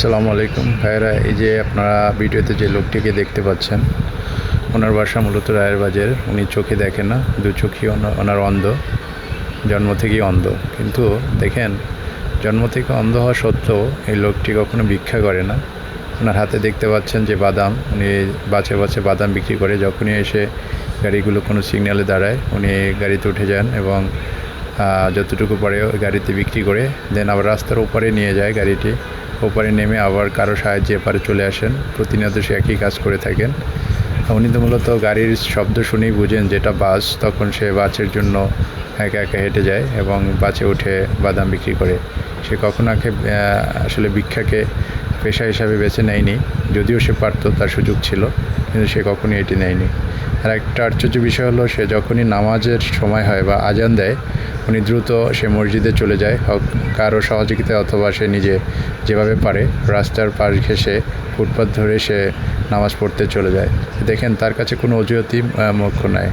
আসসালামু আলাইকুম। ভাইরা এই যে আপনারা ভিডিওতে যে লোকটিকে দেখতে পাচ্ছেন, ওনার বাসা মূলত রায়ের বাজার উনি চোখে দেখে না, দু চোখই ওনা- ওনার অন্ধ, জন্ম থেকেই অন্ধ। কিন্তু দেখেন, জন্ম থেকে অন্ধ হওয়া সত্ত্বেও এই লোকটি কখনো ভিক্ষা করে না। ওনার হাতে দেখতে পাচ্ছেন যে বাদাম, উনি বাছে বাছে বাদাম বিক্রি করে যখনই এসে গাড়িগুলো কোনো সিগন্যালে দাঁড়ায়, উনি গাড়িতে উঠে যান এবং যতটুকু পারে গাড়িতে বিক্রি করে, দেন আবার রাস্তার ওপারে নিয়ে যায় গাড়িটি। ওপারে নেমে আবার কারও সাহায্যে এপারে চলে আসেন। প্রতিনিয়ত সে একই কাজ করে থাকেন। উনি তো মূলত গাড়ির শব্দ শুনেই বুঝেন যেটা বাস, তখন সে বাসের জন্য একা একা হেঁটে যায় এবং বাসে উঠে বাদাম বিক্রি করে। সে কখনো আসলে ভিক্ষাকে পেশা হিসাবে বেছে নেয়নি। যদিও সে পারতো তার সুযোগ ছিল কিন্তু সে কখনোই এটি নেয়নি। আর একটা আশ্চর্য বিষয় হলো সে যখনই নামাজের সময় হয় বা আজান দেয় উনি দ্রুত সে মসজিদে চলে যায় হোক কারও সহযোগিতায় অথবা সে নিজে যেভাবে পারে রাস্তার পাশ ঘেসে ফুটপাথ ধরে সে নামাজ পড়তে চলে যায়। দেখেন তার কাছে কোনো অজুহাতই আহ, মুখ্য নয়